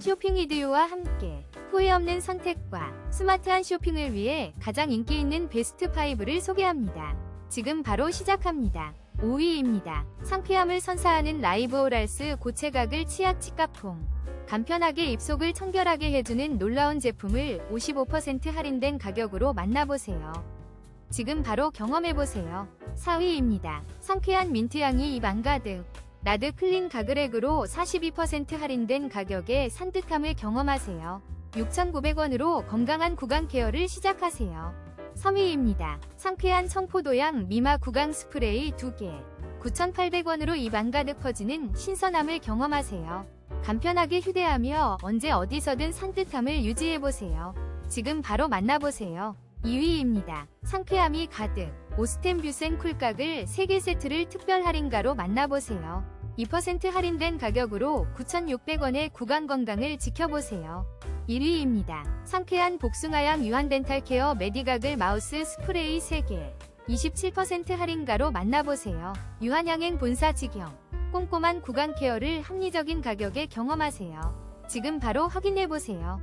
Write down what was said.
쇼핑 이디오와 함께 후회 없는 선택과 스마트한 쇼핑을 위해 가장 인기 있는 베스트 5를 소개합니다. 지금 바로 시작합니다. 5위입니다. 상쾌함을 선사하는 라이브 오랄스 고체각을 치약 치카퐁. 간편하게 입속을 청결하게 해주는 놀라운 제품을 55% 할인된 가격으로 만나보세요. 지금 바로 경험해보세요. 4위입니다. 상쾌한 민트향이 입안 가득. 나드 클린 가글액으로 42% 할인된 가격에 산뜻함을 경험하세요. 6,900원으로 건강한 구강 케어를 시작하세요. 3위입니다. 상쾌한 청포도향 미마 구강 스프레이 2개. 9,800원으로 입 안 가득 퍼지는 신선함을 경험하세요. 간편하게 휴대하며 언제 어디서든 산뜻함을 유지해보세요. 지금 바로 만나보세요. 2위입니다. 상쾌함이 가득 오스템 뷰센 쿨각을 3개 세트를 특별 할인가로 만나보세요. 2% 할인된 가격으로 9,600원의 구강 건강을 지켜보세요. 1위입니다. 상쾌한 복숭아향 유한덴탈 케어 메디가글 마우스 스프레이 3개 27% 할인가로 만나보세요. 유한양행 본사 직영 꼼꼼한 구강 케어를 합리적인 가격에 경험하세요. 지금 바로 확인해보세요.